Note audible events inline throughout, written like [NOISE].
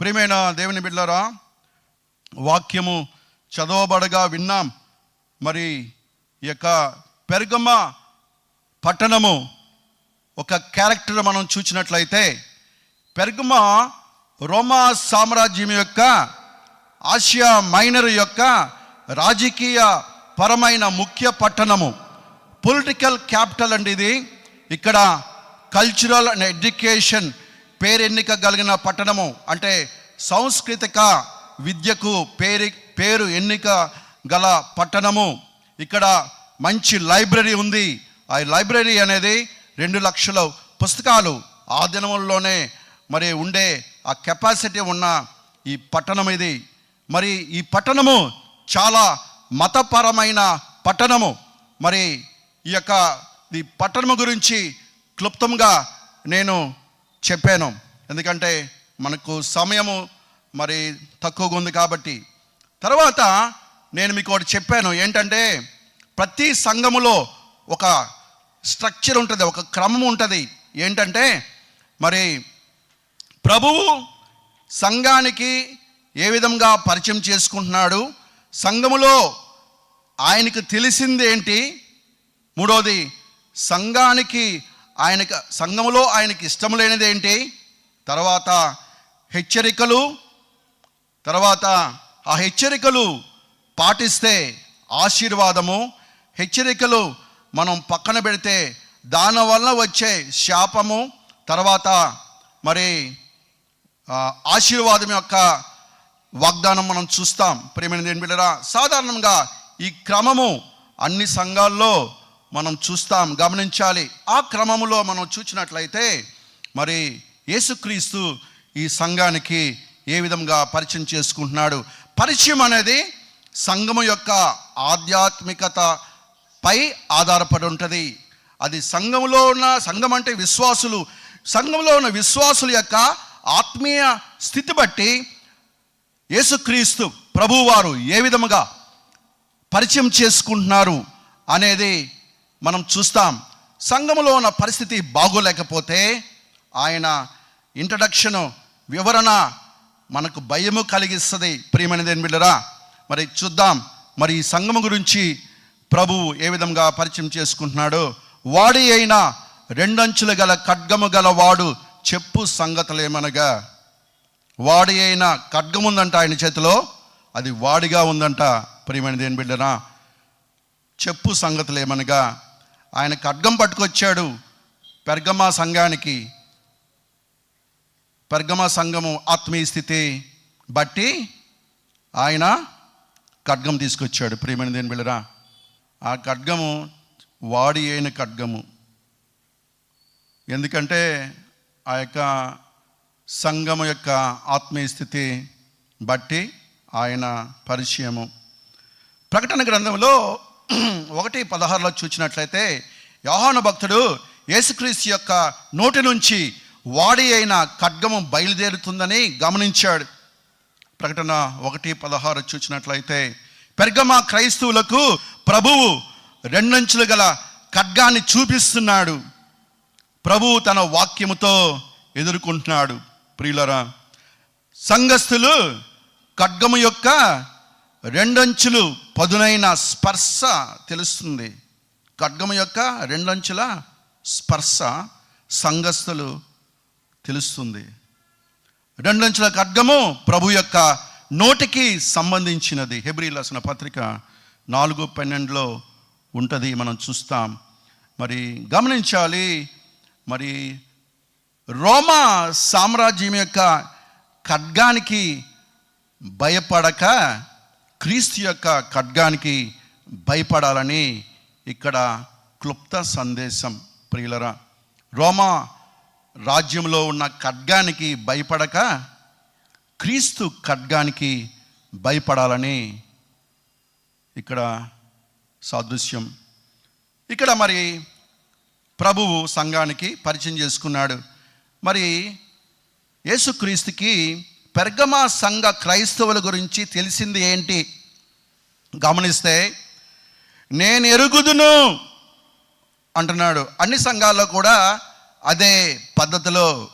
ప్రియమైన దేవుని బిడ్డలారా వాక్యము చదవబడగా విన్నాం. మరి ఈ యొక్క పెరుగమ్మ పట్టణము ఒక క్యారెక్టర్ మనం చూసినట్లయితే పెరుగమ్మ రోమా సామ్రాజ్యం యొక్క ఆసియా మైనర్ యొక్క రాజకీయ పరమైన ముఖ్య పట్టణము. పొలిటికల్ క్యాపిటల్ అండి ఇది. ఇక్కడ కల్చరల్ అండ్ ఎడ్యుకేషన్ పేరెన్నిక కలిగిన పట్టణము అంటే సాంస్కృతిక విద్యకు పేరు పేరు ఎన్నిక గల పట్టణము. ఇక్కడ మంచి లైబ్రరీ ఉంది. ఆ లైబ్రరీ అనేది రెండు లక్షల పుస్తకాలు ఆ దినముల్లోనే మరి ఉండే ఆ కెపాసిటీ ఉన్న ఈ పట్టణం ఇది. మరి ఈ పట్టణము చాలా మతపరమైన పట్టణము. మరి ఈ యొక్క ఈ పట్టణము గురించి క్లుప్తంగా నేను చెప్పాను. ఎందుకంటే మనకు సమయము మరి తక్కువగా ఉంది కాబట్టి. తర్వాత నేను మీకు ఒకటి చెప్పాను. ఏంటంటే ప్రతి సంఘములో ఒక స్ట్రక్చర్ ఉంటుంది ఒక క్రమం ఉంటుంది. ఏంటంటే మరి ప్రభువు సంఘానికి ఏ విధంగా పరిచయం చేసుకుంటున్నాడు సంఘములో ఆయనకు తెలిసింది ఏంటి మూడోది సంఘానికి ఆయనకు సంఘములో ఆయనకి ఇష్టం లేనిది ఏంటి? తర్వాత హెచ్చరికలు తర్వాత ఆ హెచ్చరికలు పాటిస్తే ఆశీర్వాదము హెచ్చరికలు మనం పక్కన పెడితే దానివల్ల వచ్చే శాపము తర్వాత మరి ఆశీర్వాదం యొక్క వాగ్దానం మనం చూస్తాం. ప్రేమైన దేని బిడ్డరా సాధారణంగా ఈ క్రమము అన్ని సంఘాల్లో మనం చూస్తాం గమనించాలి. ఆ క్రమములో మనం చూసినట్లయితే మరి యేసుక్రీస్తు ఈ సంఘానికి ఏ విధంగా పరిచయం చేసుకుంటున్నాడు? పరిచయం అనేది సంఘము యొక్క ఆధ్యాత్మికత పై ఆధారపడి ఉంటుంది. అది సంఘంలో ఉన్న సంఘం అంటే విశ్వాసులు. సంఘంలో ఉన్న విశ్వాసుల యొక్క ఆత్మీయ స్థితి బట్టి యేసుక్రీస్తు ప్రభువారు ఏ విధముగా పరిచయం చేసుకుంటున్నారు అనేది మనం చూస్తాం సంఘములో ఉన్న పరిస్థితి బాగోలేకపోతే ఆయన ఇంట్రడక్షను వివరణ మనకు భయము కలిగిస్తుంది. ప్రియమైనది బిడ్డరా మరి చూద్దాం మరి ఈ సంఘము గురించి ప్రభువు ఏ విధంగా పరిచయం చేసుకుంటున్నాడో. వాడి అయిన రెండంచులు గల ఖడ్గము గల వాడు చెప్పు సంగతులేమనగా వాడి అయిన ఖడ్గం ఉందంట ఆయన చేతిలో అది వాడిగా ఉందంట. ప్రియమైన దేని బిడ్డనా చెప్పు సంగతులు ఏమనగా ఆయన ఖడ్గం పట్టుకొచ్చాడు పెర్గమా సంఘానికి. పెర్గమా సంఘము ఆత్మీయ స్థితి బట్టి ఆయన ఖడ్గం తీసుకొచ్చాడు. ప్రియమైన దేని బిళ్ళరా ఆ ఖడ్గము వాడి అయిన ఖడ్గము. ఎందుకంటే ఆ యొక్క సంఘము యొక్క ఆత్మీయ స్థితి బట్టి ఆయన పరిచయము. ప్రకటన గ్రంథంలో [CLEARS THROAT] ఒకటి పదహారులో చూసినట్లయితే యోహాను భక్తుడు యేసుక్రీస్తు యొక్క నోటి నుంచి వాడి అయిన ఖడ్గము బయలుదేరుతుందని గమనించాడు. ప్రకటన ఒకటి పదహారు చూసినట్లయితే పెర్గమా క్రైస్తవులకు ప్రభువు రెండంచులు గల ఖడ్గాన్ని చూపిస్తున్నాడు. ప్రభువు తన వాక్యముతో ఎదుర్కొంటున్నాడు. ప్రియులరా సంఘస్థులు ఖడ్గము యొక్క రెండంచులు పదునైన స్పర్శ తెలుస్తుంది. ఖడ్గము యొక్క రెండంచుల స్పర్శ సంఘస్థులు తెలుస్తుంది. రెండంచుల ఖడ్గము ప్రభు యొక్క నోటికి సంబంధించినది. హెబ్రి రాసిన పత్రిక నాలుగు పన్నెండులో ఉంటుంది మనం చూస్తాం. మరి గమనించాలి మరి రోమా సామ్రాజ్యం యొక్క ఖడ్గానికి భయపడక క్రీస్తు యొక్క ఖడ్గానికి భయపడాలని ఇక్కడ క్లుప్త సందేశం ప్రియులరా. రోమా రాజ్యంలో ఉన్న ఖడ్గానికి భయపడక క్రీస్తు ఖడ్గానికి భయపడాలని ఇక్కడ సాదృశ్యం. ఇక్కడ మరి ప్రభువు సంఘానికి పరిచయం చేసుకున్నాడు. మరి యేసుక్రీస్తుకి పెర్గమా సంఘ క్రైస్తవుల గురించి తెలిసింది ఏంటి? గమనిస్తే నేను ఎరుగుదును అంటున్నాడు. అన్ని సంఘాల్లో కూడా అదే పద్ధతిలో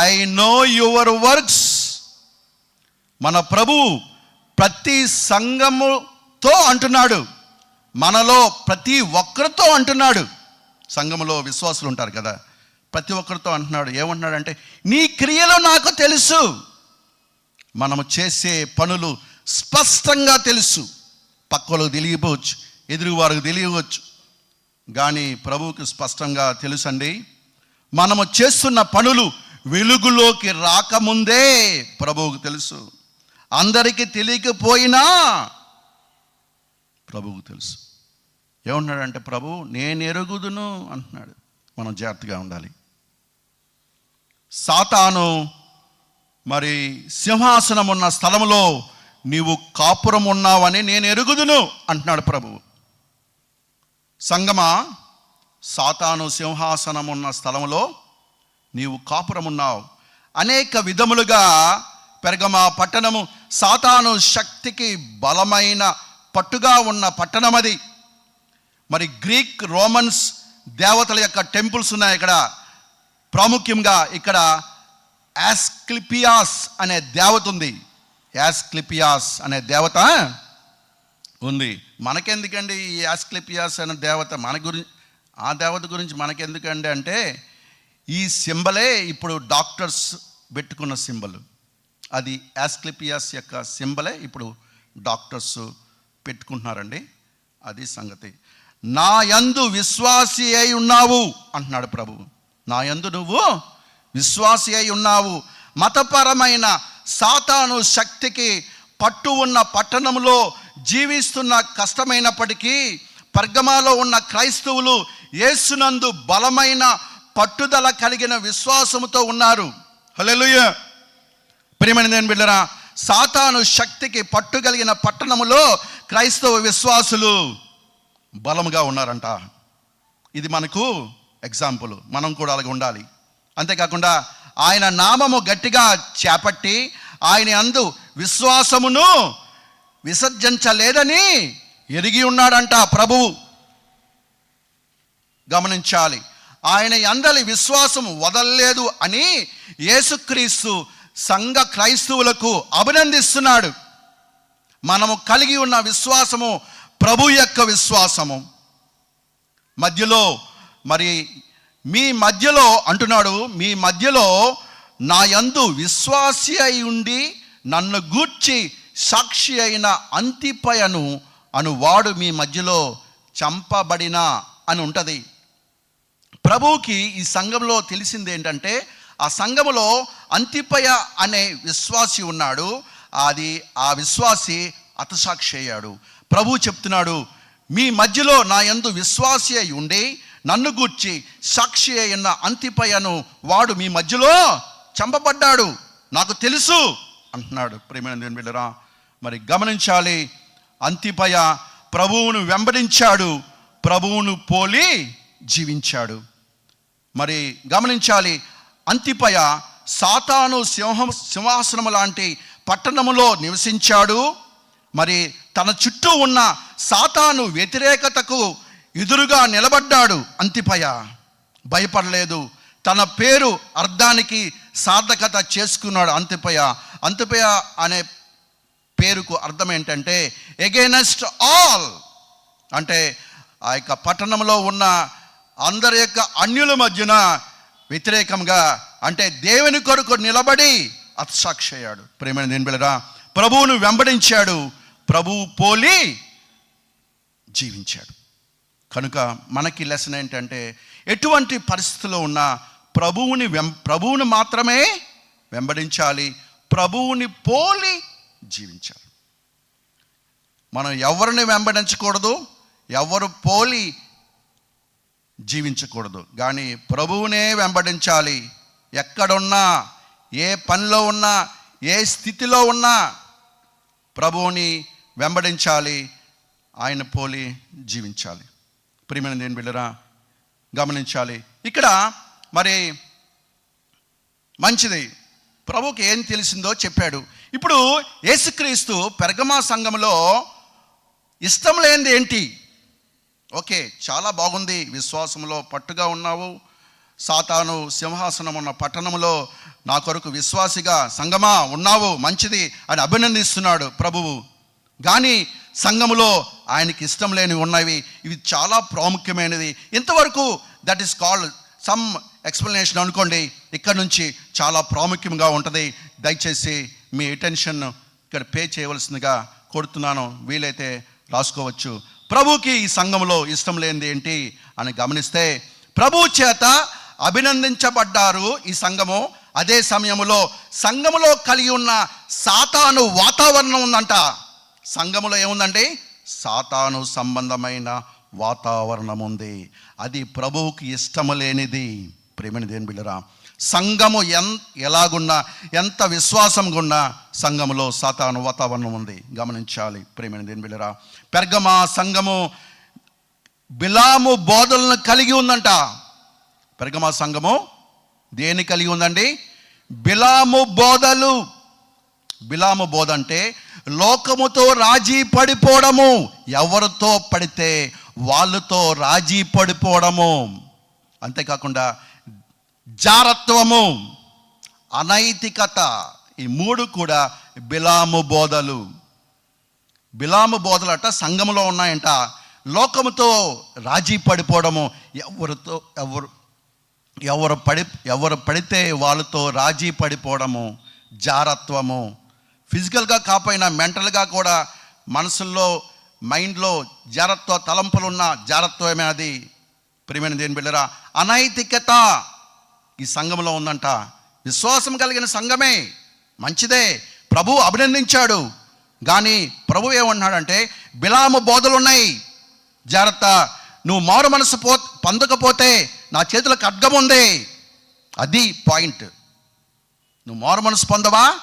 ఐ నో యువర్ వర్క్స్ మన ప్రభు ప్రతి సంఘముతో అంటున్నాడు. మనలో ప్రతి ఒక్కరితో అంటున్నాడు. సంఘములో విశ్వాసులు ఉంటారు కదా. ప్రతి ఒక్కరితో అంటున్నాడు. ఏమంటున్నాడు అంటే నీ క్రియలు నాకు తెలుసు. మనము చేసే పనులు స్పష్టంగా తెలుసు. పక్కలకు తెలియపోవచ్చు ఎదురువారికి తెలియవచ్చు కానీ ప్రభువుకి స్పష్టంగా తెలుసండి. మనము చేస్తున్న పనులు వెలుగులోకి రాకముందే ప్రభువుకు తెలుసు. అందరికీ తెలియకపోయినా ప్రభువుకు తెలుసు. ఏమంటున్నాడంటే ప్రభు నేను ఎరుగుదును అంటున్నాడు. మనం జాగ్రత్తగా ఉండాలి. సాతాను మరి సింహాసనం ఉన్న స్థలంలో నీవు కాపురం ఉన్నావని నేను ఎరుగుదును అంటున్నాడు ప్రభువు. సంగమా సాతాను సింహాసనం ఉన్న స్థలంలో నీవు కాపురం ఉన్నావు. అనేక విధములుగా పెరగమా పట్టణము సాతాను శక్తికి బలమైన పట్టుగా ఉన్న పట్టణం అది మరి గ్రీక్ రోమన్స్ దేవతల యొక్క టెంపుల్స్ ఉన్నాయి ఇక్కడ. ప్రాముఖ్యంగా ఇక్కడ యాస్క్లిపియాస్ అనే దేవత ఉంది. యాస్క్లిపియాస్ అనే దేవత ఉంది. మనకెందుకండి ఈ యాస్క్లిపియాస్ అనే దేవత? మన గురించి ఆ దేవత గురించి మనకెందుకండి అంటే ఈ సింబలే ఇప్పుడు డాక్టర్స్ పెట్టుకున్న సింబల్. అది యాస్క్లిపియాస్ యొక్క సింబలే ఇప్పుడు డాక్టర్స్ పెట్టుకుంటున్నారండి. అది సంగతి. నా యందు విశ్వాసి అయి ఉన్నావు అంటున్నాడు ప్రభు నా యందు నువ్వు విశ్వాసి అయి ఉన్నావు. మతపరమైన సాతాను శక్తికి పట్టు ఉన్న పట్టణంలో జీవిస్తున్న కష్టమైనప్పటికీ పర్గమాలో ఉన్న క్రైస్తవులు యేసునందు బలమైన పట్టుదల కలిగిన విశ్వాసముతో ఉన్నారు. హల్లెలూయా! ప్రియమైన నేను బిడ్డరా సాతాను శక్తికి పట్టు కలిగిన పట్టణములో క్రైస్తవ విశ్వాసులు బలముగా ఉన్నారంట. ఇది మనకు ఎగ్జాంపుల్ మనం కూడా అలాగే ఉండాలి. అంతేకాకుండా ఆయన నామము గట్టిగా చేపట్టి ఆయన అందు విశ్వాసమును విసర్జించలేదని ఎరిగి ఉన్నాడంట ప్రభువు. గమనించాలి. ఆయన అందరి విశ్వాసం వదలలేదు అని యేసుక్రీస్తు సంఘ క్రైస్తవులకు అభినందిస్తున్నాడు. మనము కలిగి ఉన్న విశ్వాసము ప్రభు యొక్క విశ్వాసము. మధ్యలో మరి మీ మధ్యలో అంటున్నాడు మీ మధ్యలో నా యందు విశ్వాసి అయి ఉండి నన్ను గూర్చి సాక్షి అయిన అంతిపయను అను వాడు మీ మధ్యలో చంపబడిన అని ఉంటుంది. ప్రభువుకి ఈ సంఘంలో తెలిసింది ఏంటంటే ఆ సంఘములో అంతిపయ అనే విశ్వాసి ఉన్నాడు. అది ఆ విశ్వాసి అతసాక్షి అయ్యాడు. ప్రభు చెప్తున్నాడు మీ మధ్యలో నా ఎందు విశ్వాసి అయి ఉండి నన్ను గూర్చి సాక్షి అయిన అంతిపయను వాడు మీ మధ్యలో చంపబడ్డాడు. నాకు తెలుసు అంటున్నాడు. ప్రేమైన దేవుని బిడ్డరా మరి గమనించాలి అంతిపయ ప్రభువును వెంబడించాడు ప్రభువును పోలి జీవించాడు. మరి గమనించాలి అంతిపయ సాతాను సింహం సింహాసనము లాంటి పట్టణములో నివసించాడు. మరి తన చుట్టూ ఉన్న సాతాను వ్యతిరేకతకు ఎదురుగా నిలబడ్డాడు అంతిపయ. భయపడలేదు. తన పేరు అర్థానికి సార్థకత చేసుకున్నాడు అంతిపయ. అంతిపయ అనే పేరుకు అర్థం ఏంటంటే ఎగెనెస్ట్ ఆల్ అంటే ఆ యొక్క పట్టణంలో ఉన్న అందరి యొక్క అన్యుల మధ్యన వ్యతిరేకంగా అంటే దేవుని కొరకు నిలబడి అత్సాక్షి అయ్యాడు ప్రేమైన దేని బిళ్ళరా ప్రభువును వెంబడించాడు. ప్రభువు పోలి జీవించాడు. కనుక మనకి లెసన్ ఏంటంటే ఎటువంటి పరిస్థితుల్లో ఉన్నా ప్రభువుని వెం ప్రభువుని మాత్రమే వెంబడించాలి. ప్రభువుని పోలి జీవించాలి. మనం ఎవరిని వెంబడించకూడదు? ఎవరు పోలి జీవించకూడదు. కానీ ప్రభువునే వెంబడించాలి. ఎక్కడున్నా ఏ పనిలో ఉన్నా ఏ స్థితిలో ఉన్నా ప్రభువుని వెంబడించాలి ఆయన పోలి జీవించాలి. ప్రియమైన దేని బిడ్డరా గమనించాలి. ఇక్కడ మరి మంచిది. ప్రభుకి ఏం తెలిసిందో చెప్పాడు. ఇప్పుడు యేసుక్రీస్తు పెరగమా సంఘంలో ఇష్టం లేనిది ఏంటి? ఓకే చాలా బాగుంది. విశ్వాసంలో పట్టుగా ఉన్నావు. సాతాను సింహాసనం ఉన్న పట్టణంలో నా కొరకు విశ్వాసిగా సంగమా ఉన్నావు మంచిది అని అభినందిస్తున్నాడు ప్రభువు. కానీ సంఘములో ఆయనకి ఇష్టం లేనివి ఉన్నవి ఇవి చాలా ప్రాముఖ్యమైనది. ఇంతవరకు that is called some explanation అనుకోండి ఇక్కడ నుంచి చాలా ప్రాముఖ్యంగా ఉంటుంది. దయచేసి మీ అటెన్షన్ ఇక్కడ పే చేయవలసిందిగా కొడుతున్నాను వీలైతే రాసుకోవచ్చు. ప్రభుకి ఈ సంఘంలో ఇష్టం లేనిది ఏంటి అని గమనిస్తే ప్రభు చేత అభినందించబడ్డారు ఈ సంఘము. అదే సమయంలో సంఘములో కలిగి ఉన్న సాతాను వాతావరణం ఉందంట. సంఘములో ఏముందండి? సాతాను సంబంధమైన వాతావరణం ఉంది. అది ప్రభువుకి ఇష్టము లేనిది. ప్రేమని దేని బిళ్ళరా సంఘము ఎన్ ఎలాగున్నా ఎంత విశ్వాసంగా ఉన్నా సంఘములో సాతాను వాతావరణం ఉంది. గమనించాలి ప్రేమని దేని బిళ్ళరా. పెర్గమా సంఘము బిలాము బోధలను కలిగి ఉందంట. పెరగమా సంఘము దేని కలిగి ఉందండి? బిలాము బోధలు. బిలాము బోధ అంటే లోకముతో రాజీ పడిపోవడము. ఎవరితో పడితే వాళ్ళతో రాజీ పడిపోవడము. అంతేకాకుండా జారత్వము. అనైతికత. ఈ మూడు కూడా బిలాము బోధలు. బిలాము బోధలట సంఘములో ఉన్నాయంట. లోకముతో రాజీ పడిపోవడము. ఎవరితో ఎవరు ఎవరు పడి ఎవరు పడితే వాళ్ళతో రాజీ పడిపోవడము జారత్వము ఫిజికల్గా కాకపోయినా మెంటల్గా కూడా మనసుల్లో మైండ్లో జారత్వ తలంపులున్న జారత్వమే అది. ప్రియమైన దేని బిళ్ళరా అనైతికత ఈ సంఘంలో ఉందంట. విశ్వాసం కలిగిన సంఘమే మంచిదే. ప్రభు అభినందించాడు. కానీ ప్రభు ఏమన్నాడంటే బిలాము బోధలు ఉన్నాయి జాగ్రత్త నువ్వు మారు మనసు పో పొందకపోతే నా చేతిలో ఖడ్గం ఉంది. అది పాయింట్. నువ్వు మారు మనసు పొందవా?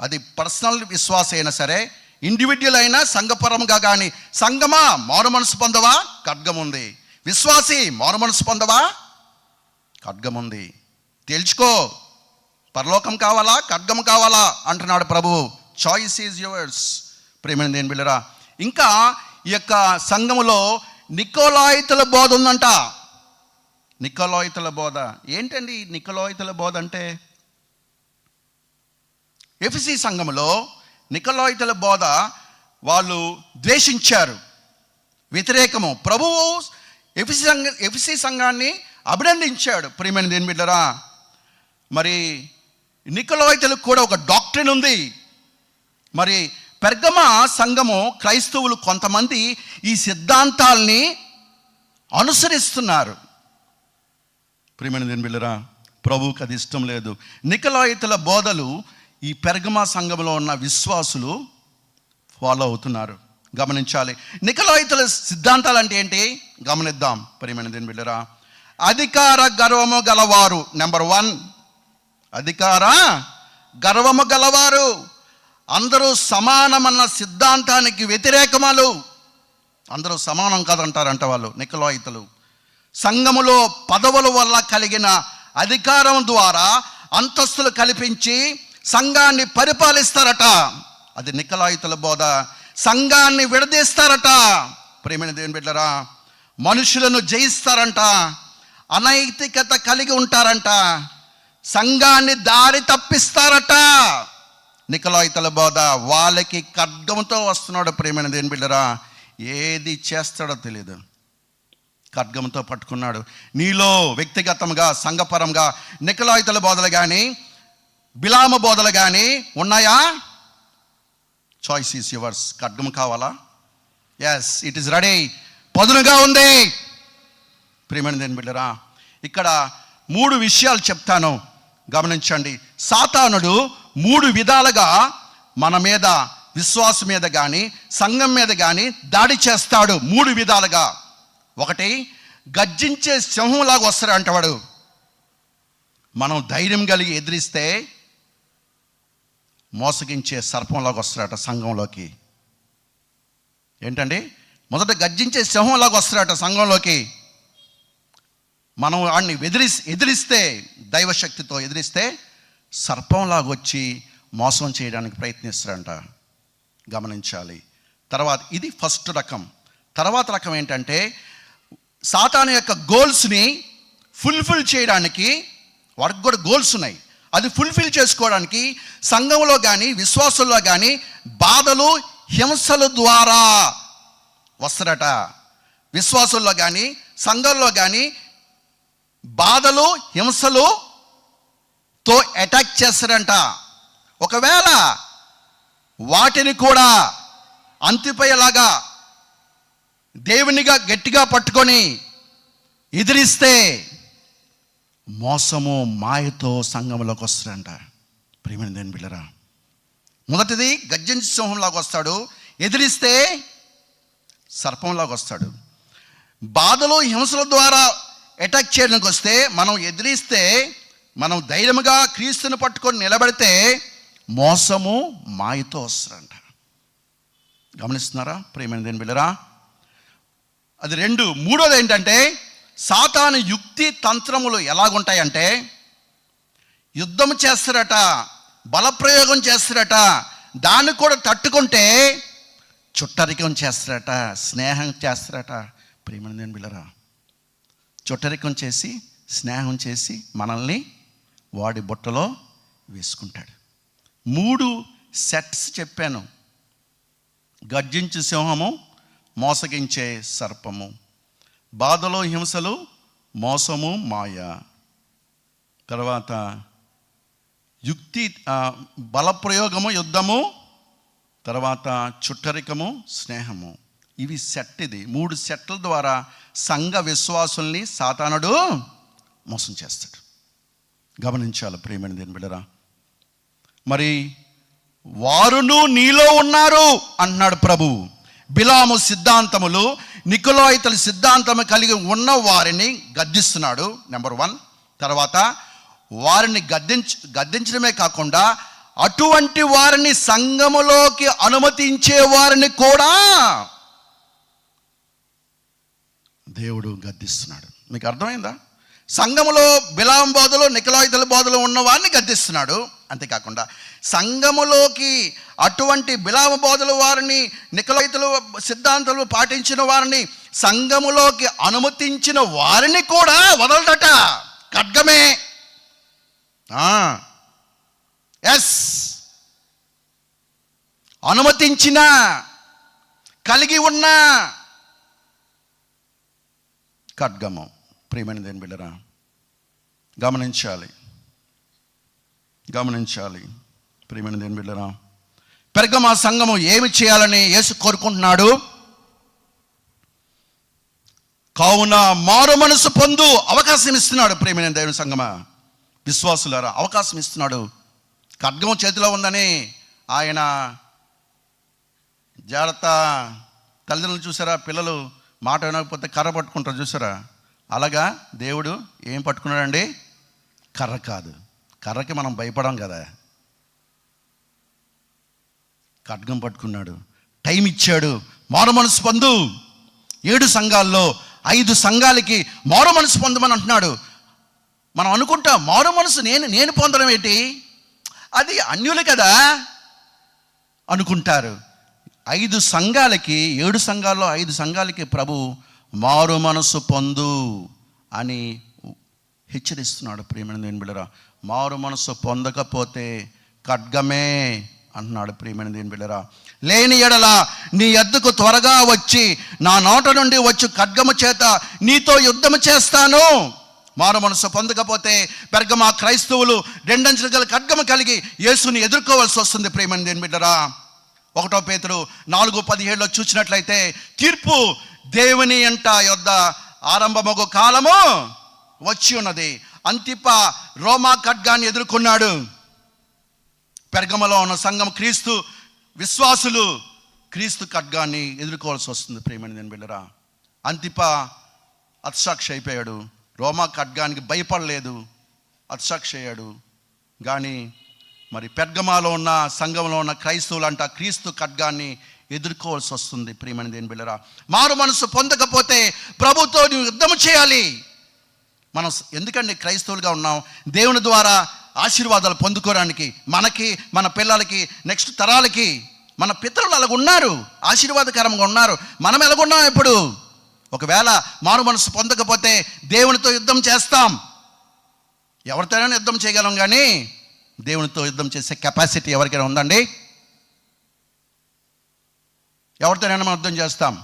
అది పర్సనల్ విశ్వాస అయినా సరే ఇండివిజువల్ అయినా సంఘపరంగా కానీ సంఘమా? మారు మనసు పొందవా? ఖడ్గం ఉంది. విశ్వాసి? మారు మనసు పొందవా? ఖడ్గం ఉంది. తెలుసుకో పరలోకం కావాలా? ఖడ్గం కావాలా? అంటున్నాడు ప్రభు. చాయిస్ ఈజ్ యువర్స్ ప్రేమని దేని బిళ్ళరా. ఇంకా ఈ యొక్క సంఘములో నికోలాయితుల బోధ ఉందంట. నికలోయితల బోధ. ఏంటండి నికలోయితల బోధ అంటే? ఎఫ్సి సంఘములో నికలోయితల బోధ వాళ్ళు ద్వేషించారు. వ్యతిరేకము. ప్రభువు ఎఫ్సి సంఘ ఎఫ్సి సంఘాన్ని అభినందించాడు. ప్రియమైన దేని బిడ్డరా మరి నికలోయితలకు కూడా ఒక డాక్టరీన్ ఉంది. మరి పెర్గమ సంఘము క్రైస్తవులు కొంతమంది ఈ సిద్ధాంతాల్ని అనుసరిస్తున్నారు. ప్రియమైన దేని బిళ్ళరా ప్రభువుకి అది ఇష్టం లేదు. నికలాయితుల బోధలు ఈ పెర్గమా సంఘంలో ఉన్న విశ్వాసులు ఫాలో అవుతున్నారు. గమనించాలి. నికలాయితుల సిద్ధాంతాలు అంటే ఏంటి? గమనిద్దాం ప్రియమైన దేని బిళ్ళరా. అధికార గర్వము గలవారు నెంబర్ వన్ అధికార గర్వము గలవారు. అందరూ సమానమన్న సిద్ధాంతానికి వ్యతిరేకమాలు. అందరూ సమానం కాదంటారంట వాళ్ళు నికలాయితలు. సంఘములో పదవుల వల్ల కలిగిన అధికారం ద్వారా అంతస్తులు కల్పించి సంఘాన్ని పరిపాలిస్తారట. అది నికలాయితుల బోధ. సంఘాన్ని విడదీస్తారట. ప్రేమైన దేవుని బిడ్డరా మనుషులను జయిస్తారంట. అనైతికత కలిగి ఉంటారంట. సంఘాన్ని దారి తప్పిస్తారట. నికలాయితల బోధ. వాళ్ళకి ఖడ్గంతో వస్తున్నాడు ప్రేమైన దేని బిడ్డరా. ఏది చేస్తాడో తెలియదు ఖడ్గంతో పట్టుకున్నాడు. నీలో వ్యక్తిగతంగా సంఘపరంగా నికలాయితల బోధలు కానీ బిలామ బోధలు కానీ ఉన్నాయా? చాయిస్ ఈస్ యువర్స్ ఖడ్గం కావాలా? ఎస్ ఇట్ ఈస్ రెడీ పదునుగా ఉంది. ప్రియమైన దేని బిడ్డరా ఇక్కడ మూడు విషయాలు చెప్తాను. గమనించండి. సాతానుడు మూడు విధాలుగా మన మీద విశ్వాసం మీద కానీ సంఘం మీద కానీ దాడి చేస్తాడు. మూడు విధాలుగా. ఒకటి గర్జించే సింహంలాగా వస్తాడు అంటవాడు. మనం ధైర్యం కలిగి ఎదిరిస్తే మోసగించే సర్పంలాగా వస్తాడట సంఘంలోకి. ఏంటండి? మొదట గర్జించే సింహంలాగా వస్తాడట సంఘంలోకి. మనం వాడిని ఎదిరి ఎదిరిస్తే దైవశక్తితో ఎదిరిస్తే సర్పంలాగా వచ్చి మోసం చేయడానికి ప్రయత్నిస్తాడంట. గమనించాలి. తర్వాత ఇది ఫస్ట్ రకం. తర్వాత రకం ఏంటంటే సాతాను యొక్క గోల్స్ని ఫుల్ఫిల్ చేయడానికి వాడికి కూడా గోల్స్ ఉన్నాయి. అది ఫుల్ఫిల్ చేసుకోవడానికి సంఘంలో కానీ విశ్వాసంలో కానీ బాధలు హింసల ద్వారా వస్తారట. విశ్వాసంలో కానీ సంఘంలో కానీ బాధలు హింసలు తో అటాక్ చేస్తారంట. ఒకవేళ వాటిని కూడా అంతిపోయేలాగా దేవునిగా గట్టిగా పట్టుకొని ఎదిరిస్తే మోసము మాయతో సంఘంలోకి వస్తాడంట ప్రేమ దేని బిళ్ళరా మొదటిది గర్జన సింహంలాగా వస్తాడు. ఎదిరిస్తే సర్పంలాగా వస్తాడు. బాధలు హింసల ద్వారా అటాక్ చేయడానికి వస్తే మనం ఎదిరిస్తే మనం ధైర్యంగా క్రీస్తుని పట్టుకొని నిలబడితే మోసము మాయతో వస్తారంట గమనిస్తున్నారా ప్రేమైన దేని బిళ్ళరా అది రెండు. మూడోది ఏంటంటే సాతాను యుక్తి తంత్రములు ఎలాగుంటాయంటే యుద్ధం చేస్తారట బలప్రయోగం చేస్తారట దాన్ని కూడా తట్టుకుంటే చుట్టరికం చేస్తారట స్నేహం చేస్తారట. ప్రేమను నేను బిళ్ళరా చుట్టరికం చేసి స్నేహం చేసి మనల్ని వాడి బుట్టలో వేసుకుంటాడు. మూడు సెట్స్ చెప్పాను. గర్జించు సింహము మోసగించే సర్పము. బాధలో హింసలు మోసము మాయ. తర్వాత యుక్తి బలప్రయోగము యుద్ధము. తర్వాత చుట్టరికము స్నేహము. ఇవి సెట్ ఇది మూడు సెట్ల ద్వారా సంఘ విశ్వాసుల్ని సాతానుడు మోసం చేస్తాడు. గమనించాలి ప్రేమని దేని బిడ్డరా. మరి వారును నీలో ఉన్నారు అన్నాడు ప్రభువు బిలాము సిద్ధాంతములు నికులాయితల సిద్ధాంతము కలిగి ఉన్న వారిని గద్దిస్తున్నాడు. నెంబర్ వన్ తర్వాత వారిని గద్దించ గద్దించడమే కాకుండా అటువంటి వారిని సంఘములోకి అనుమతించే వారిని కూడా దేవుడు గద్దిస్తున్నాడు. మీకు అర్థమైందా? సంఘములో బిలాం బోధలో నికలాయుధల బోధలు ఉన్నవాడిని గద్దిస్తున్నాడు. అంతేకాకుండా సంఘములోకి అటువంటి బిలామ బోధల వారిని నికలాయుధులు సిద్ధాంతాలు పాటించిన వారిని సంఘములోకి అనుమతించిన వారిని కూడా వదలడట ఖడ్గమే. ఎస్. అనుమతించిన కలిగి ఉన్న ఖడ్గము. ప్రియమైన దేని బిడ్డరా గమనించాలి. గమనించాలి. ప్రియమైన దేని బిడ్డరా పెరగమా సంఘము ఏమి చేయాలని యేసు కోరుకుంటున్నాడు? కావున మారు మనసు పొందు అవకాశం ఇస్తున్నాడు ప్రేమైన దేవుని సంగమా విశ్వాసులారా అవకాశం ఇస్తున్నాడు. ఖడ్గం చేతిలో ఉందని ఆయన జాగ్రత్త తల్లిదండ్రులు చూసారా పిల్లలు మాట వినకపోతే కర్ర పట్టుకుంటారు చూసారా? అలాగా దేవుడు ఏం పట్టుకున్నాడండి? కర్ర కాదు. కర్రకి మనం భయపడం కదా. ఖడ్గం పట్టుకున్నాడు. టైం ఇచ్చాడు. మారు మనసు పొందు. ఏడు సంఘాల్లో ఐదు సంఘాలకి మారు మనసు పొందమని అంటున్నాడు. మనం అనుకుంటాం మారు మనసు నేను నేను పొందడం ఏంటి? అది అన్యులు కదా అనుకుంటారు. ఐదు సంఘాలకి ఏడు సంఘాల్లో ఐదు సంఘాలకి ప్రభు మారు మనసు పొందు అని హెచ్చరిస్తున్నాడు ప్రియమైన దేని బిళ్ళరా మారు మనసు పొందకపోతే ఖడ్గమే అంటున్నాడు ప్రియమైన దేని బిళ్ళరా లేని ఎడల నీ ఎద్దుకు త్వరగా వచ్చి నా నోట నుండి వచ్చి ఖడ్గము చేత నీతో యుద్ధము చేస్తాను. మారు మనసు పొందకపోతే పెర్గమా క్రైస్తవులు రెండంచులు గల ఖడ్గము కలిగి యేసుని ఎదుర్కోవాల్సి వస్తుంది ప్రియమైన దేని బిడ్డరా. ఒకటో పేతురు నాలుగు పదిహేడులో చూసినట్లయితే తీర్పు దేవుని ఎంట యొద్ద ఆరంభమగు కాలము వచ్చి ఉన్నది. అంతిప రోమా ఖడ్గాన్ని ఎదుర్కొన్నాడు. పెరగమలో ఉన్న సంఘం క్రీస్తు విశ్వాసులు క్రీస్తు ఖడ్గాన్ని ఎదుర్కోవాల్సి వస్తుంది ప్రేమని నేను బిళ్ళరా అంతిప అత్సాక్షి అయిపోయాడు. రోమా ఖడ్గానికి భయపడలేదు. అత్సాక్షి అయ్యాడు. కానీ మరి పెర్గమాలో ఉన్న సంఘంలో ఉన్న క్రైస్తవులు అంట క్రీస్తు ఖడ్గాన్ని ఎదుర్కోవాల్సి వస్తుంది ప్రియమని దేని బిళ్ళరా. మారు మనసు పొందకపోతే ప్రభుతో నువ్వు యుద్ధం చేయాలి. మనం ఎందుకండి క్రైస్తవులుగా ఉన్నాం? దేవుని ద్వారా ఆశీర్వాదాలు పొందుకోవడానికి మనకి మన పిల్లలకి నెక్స్ట్ తరాలకి మన పితరులు అలాగ ఉన్నారు ఆశీర్వాదకరంగా ఉన్నారు. మనం ఎలాగున్నాం ఇప్పుడు? ఒకవేళ మారు మనసు పొందకపోతే దేవునితో యుద్ధం చేస్తాం. ఎవరితోనైనా యుద్ధం చేయగలం కానీ దేవునితో యుద్ధం చేసే కెపాసిటీ ఎవరికైనా ఉందండి? ఎవరితోనైనా మనం యుద్ధం చేస్తాం.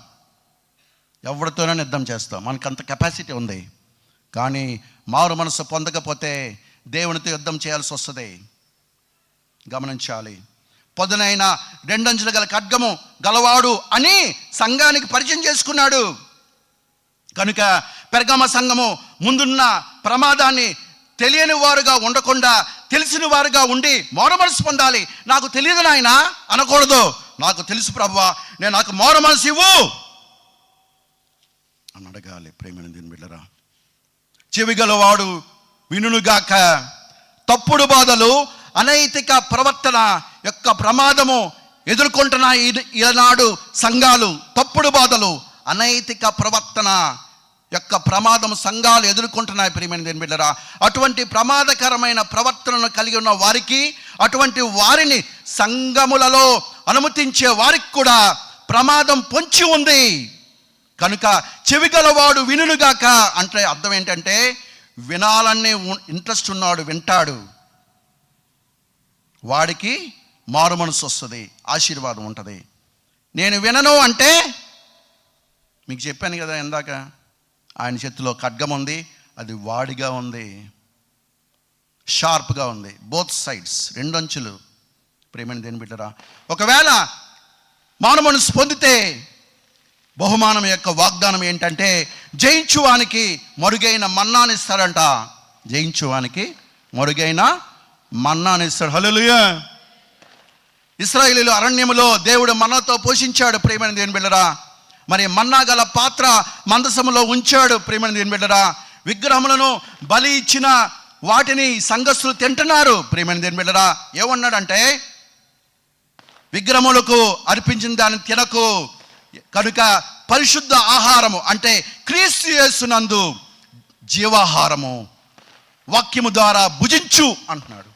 ఎవరితోనైనా యుద్ధం చేస్తాం. మనకు అంత కెపాసిటీ ఉంది. కానీ మారు మనసు పొందకపోతే దేవునితో యుద్ధం చేయాల్సి వస్తుంది. గమనించాలి. పొదనైన రెండంచులు గల ఖడ్గము గలవాడు అని సంఘానికి పరిచయం చేసుకున్నాడు. కనుక పెరగమ సంఘము ముందున్న ప్రమాదాన్ని తెలియని వారుగా ఉండకుండా తెలిసిన వారుగా ఉండి మౌన మనసు పొందాలి. నాకు తెలియదు నాయన అనకూడదు. నాకు తెలుసు ప్రభువా నేను నాకు మౌన మనసు ఇవ్వు. అని అడగాలి ప్రేమైన దీని బిడ్డరా. చెవి గలవాడు వినుగాక తప్పుడు బాధలు అనైతిక ప్రవర్తన యొక్క ప్రమాదము ఎదుర్కొంటున్న ఈనాడు సంఘాలు తప్పుడు బాధలు అనైతిక ప్రవర్తన యొక్క ప్రమాదం సంఘాలు ఎదుర్కొంటున్నాయి ప్రియమైన దేని బిడ్డరా. అటువంటి ప్రమాదకరమైన ప్రవర్తనను కలిగి ఉన్న వారికి అటువంటి వారిని సంఘములలో అనుమతించే వారికి కూడా ప్రమాదం పొంచి ఉంది. కనుక చెవిగలవాడు వినుగాక అంటే అర్థం ఏంటంటే వినాలనే ఇంట్రెస్ట్ ఉన్నాడు వింటాడు. వాడికి మారు మనసు వస్తుంది ఆశీర్వాదం ఉంటుంది. నేను వినను అంటే మీకు చెప్పాను కదా ఇందాక ఆయన చేతిలో ఖడ్గం ఉంది అది వాడిగా ఉంది షార్ప్గా ఉంది బోత్ సైడ్స్ రెండంచులు ప్రేమని దేని బిడ్డరా? ఒకవేళ మానవను స్పొందితే పొందితే బహుమానం యొక్క వాగ్దానం ఏంటంటే జయించువానికి మరుగైన మన్నాని ఇస్తాడంట. జయించువానికి మరుగైన మన్నాని ఇస్తాడు. హలోయ ఇస్రాయేలీలు అరణ్యములో దేవుడు మన్నాతో పోషించాడు ప్రేమని దేని బిడ్డరా? మరి మన్నా గల పాత్ర మందసములో ఉంచాడు ప్రేమని దేని బిడ్డరా? విగ్రహములను బలి ఇచ్చిన వాటిని సంఘస్థులు తింటున్నారు ప్రేమని దేని బిడ్డరా? ఏమన్నాడంటే విగ్రహములకు అర్పించిన దాన్ని తినకు కనుక పరిశుద్ధ ఆహారము అంటే క్రీస్తు యేసునందు జీవాహారము. వాక్యము ద్వారా భుజించు అంటున్నాడు.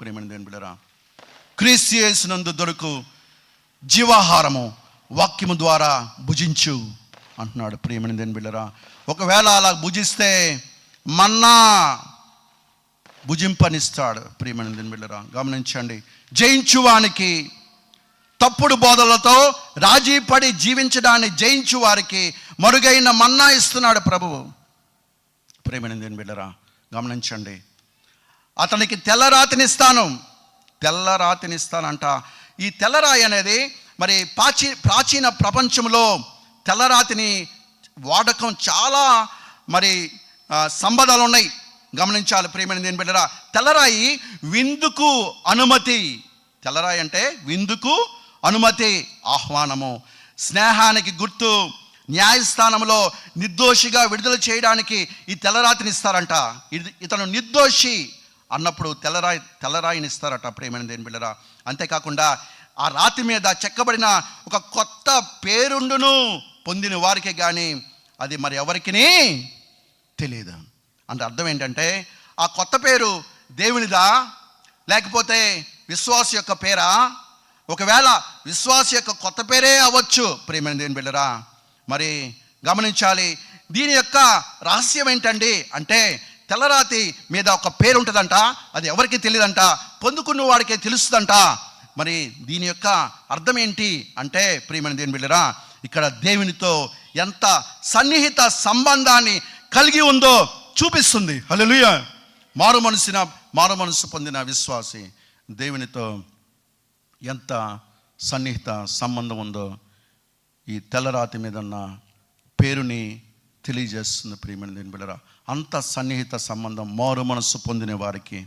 ప్రేమని దేని బిడరా క్రీస్తు యేసునందు దొరుకు జీవాహారము వాక్యము ద్వారా భుజించు అంటున్నాడు ప్రియమని దేని బిడ్డరా. ఒకవేళ అలా భుజిస్తే మన్నా భుజింపనిస్తాడు ప్రియమని దేని బిడ్డరా. గమనించండి జయించువానికి తప్పుడు బోధలతో రాజీ పడి జీవించడాన్ని జయించు వారికి మరుగైన మన్నా ఇస్తున్నాడు ప్రభువు. ప్రేమైన దేని బిడ్డరా గమనించండి. అతనికి తెల్లరాతినిస్తాను. తెల్లరాతినిస్తానంట. ఈ తెల్లరాయి అనేది మరి ప్రాచీ ప్రాచీన ప్రపంచంలో తెల్లరాతిని వాడకం చాలా మరి ఆ, సంబంధాలు ఉన్నాయి గమనించాలి ప్రేమైన దేని బిడ్డరా. తెల్లరాయి విందుకు అనుమతి. తెల్లరాయి అంటే విందుకు అనుమతి ఆహ్వానము. స్నేహానికి గుర్తు న్యాయస్థానంలో నిర్దోషిగా విడుదల చేయడానికి ఈ తెల్లరాతిని ఇస్తారంట. ఇది ఇతను నిర్దోషి అన్నప్పుడు తెల్లరాయి తెల్లరాయిని ఇస్తారట ప్రేమైన దేని బిళ్ళరా అంతేకాకుండా ఆ రాతి మీద చెక్కబడిన ఒక కొత్త పేరుండును పొందిన వారికే కానీ అది మరి ఎవరికిని తెలియదు అంటే అర్థం ఏంటంటే ఆ కొత్త పేరు దేవునిదా? లేకపోతే విశ్వాస యొక్క పేరా? ఒకవేళ విశ్వాస యొక్క కొత్త పేరే అవ్వచ్చు. ప్రేమైన దేని బిడ్డరా మరి గమనించాలి. దీని యొక్క రహస్యం ఏంటండి అంటే తెల్లరాతి మీద ఒక పేరు ఉంటుందంట అది ఎవరికి తెలియదంట పొందుకున్న వాడికే తెలుస్తుందంట. మరి దీని యొక్క అర్థం ఏంటి అంటే ప్రియమైన దేని బిళ్ళరా ఇక్కడ దేవునితో ఎంత సన్నిహిత సంబంధాన్ని కలిగి ఉందో చూపిస్తుంది. హలో మారు మనసిన మారు మనసు పొందిన విశ్వాసి దేవునితో ఎంత సన్నిహిత సంబంధం ఉందో ఈ తెల్లరాతి మీద ఉన్న పేరుని తెలియజేస్తుంది ప్రియమైన దీని బిడరా అంత సన్నిహిత సంబంధం మారు మనస్సు పొందిన వారికి.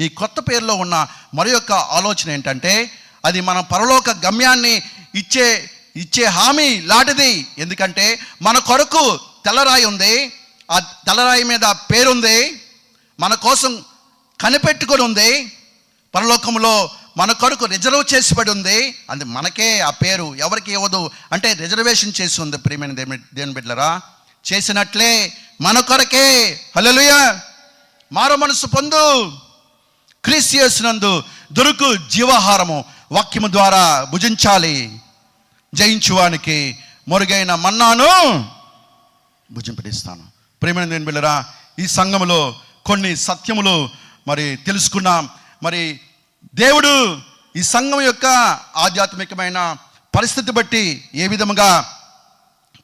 ఈ కొత్త పేరులో ఉన్న మరి యొక్క ఆలోచన ఏంటంటే అది మన పరలోక గమ్యాన్ని ఇచ్చే ఇచ్చే హామీ లాంటిది. ఎందుకంటే మన కొరకు తెల్లరాయి ఉంది ఆ తెల్లరాయి మీద పేరుంది మన కోసం కనిపెట్టుకొని ఉంది. పరలోకంలో మన కొరకు రిజర్వ్ చేసిబడి ఉంది. అది మనకే ఆ పేరు ఎవరికి ఇవ్వదు? అంటే రిజర్వేషన్ చేసి ఉంది ప్రియమైన దేని దేవుని బిడ్డలరా. చేసినట్లే మన కొరకే. హల్లెలూయ. మారు మనసు పొందు. క్రీస్తియస్నందు దొరుకు జీవాహారము వాక్యము ద్వారా భుజించాలి. జయించువానికి మురుగైన మన్నాను భుజింపడిస్తాను ప్రేమైన నేను బిళ్ళరా ఈ సంఘములో కొన్ని సత్యములు మరి తెలుసుకున్నాం. మరి దేవుడు ఈ సంఘం యొక్క ఆధ్యాత్మికమైన పరిస్థితి బట్టి ఏ విధముగా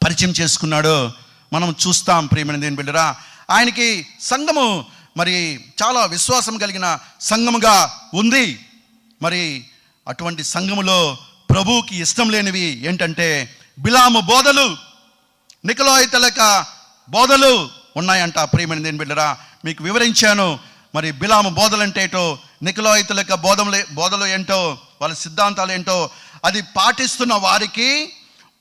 పరిచయం చేసుకున్నాడో మనం చూస్తాం ప్రియమైన దేని బిడ్డరా. ఆయనకి సంఘము మరి చాలా విశ్వాసం కలిగిన సంఘముగా ఉంది. మరి అటువంటి సంఘములో ప్రభువుకి ఇష్టం లేనివి ఏంటంటే బిలాము బోధలు నికలోయితలక బోధలు ఉన్నాయంట ప్రియమైన దేని బిడ్డరా. మీకు వివరించాను మరి బిలాము బోధలు అంటే ఏంటో యొక్క బోధములు బోధలు ఏంటో వాళ్ళ సిద్ధాంతాలు ఏంటో అది పాటిస్తున్న వారికి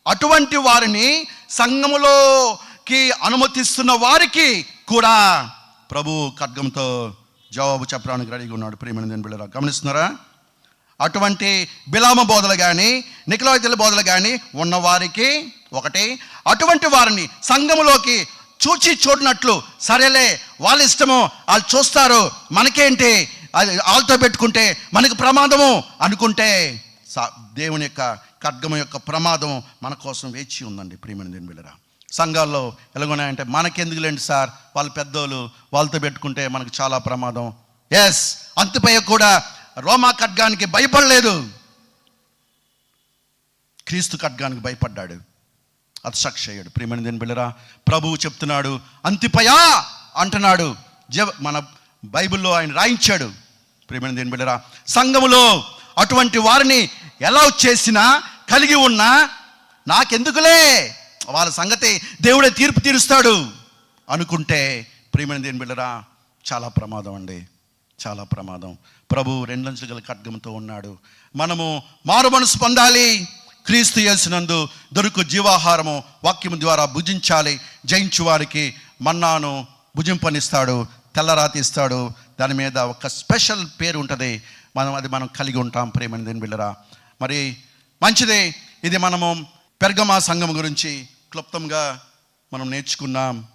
అటువంటి వారిని సంఘములోకి అనుమతిస్తున్న వారికి కూడా ప్రభు ఖడ్గంతో జవాబు చెప్పడానికి రెడీగా ఉన్నాడు. ప్రియమైన నేను బిళ్ళరా గమనిస్తున్నారా? అటువంటి బిలామ బోధలు కానీ నికలాయితల బోధలు కానీ ఉన్నవారికి ఒకటి అటువంటి వారిని సంఘములోకి చూచి చూడనట్లు సరేలే వాళ్ళ ఇష్టము వాళ్ళు చూస్తారు మనకేంటి? అది వాళ్ళతో పెట్టుకుంటే మనకు ప్రమాదము అనుకుంటే సా- దేవుని యొక్క ఖడ్గము యొక్క ప్రమాదం మన కోసం వేచి ఉందండి ప్రియమైన దేని బిళ్ళరా. సంఘాల్లో ఎలాగున్నాయంటే మనకెందుకులేండి సార్? వాళ్ళు పెద్దోళ్ళు వాళ్ళతో పెట్టుకుంటే మనకు చాలా ప్రమాదం. ఎస్ అంతుపై కూడా రోమా ఖడ్గానికి భయపడలేదు. క్రీస్తు ఖడ్గానికి భయపడ్డాడు. అతసాక్షి అయ్యాడు ప్రియమైన దేని బిళ్ళరా ప్రభువు చెప్తున్నాడు అంతిపయా అంటున్నాడు. జవ మన బైబిల్లో ఆయన రాయించాడు. ప్రేమైన దేని బిళ్ళరా సంఘములో అటువంటి వారిని ఎలా చేసినా కలిగి ఉన్నా నాకెందుకులే? వాళ్ళ సంగతి దేవుడే తీర్పు తీరుస్తాడు అనుకుంటే ప్రేమైన దేని బిళ్ళరా చాలా ప్రమాదం అండి. చాలా ప్రమాదం. ప్రభు రెండంచు గల ఖడ్గంతో ఉన్నాడు. మనము మారు మనసు పొందాలి. క్రీస్తు చేసినందు దొరుకు జీవాహారము వాక్యము ద్వారా భుజించాలి. జయించు వారికి మన్నాను భుజింపనిస్తాడు. తెల్లరాతి ఇస్తాడు దాని మీద ఒక స్పెషల్ పేరు ఉంటుంది. మనం అది మనం కలిగి ఉంటాం ప్రేమని దేని బిళ్ళరా. మరి మంచిదే. ఇది మనము పెర్గమా సంఘం గురించి క్లుప్తంగా మనం నేర్చుకున్నాం.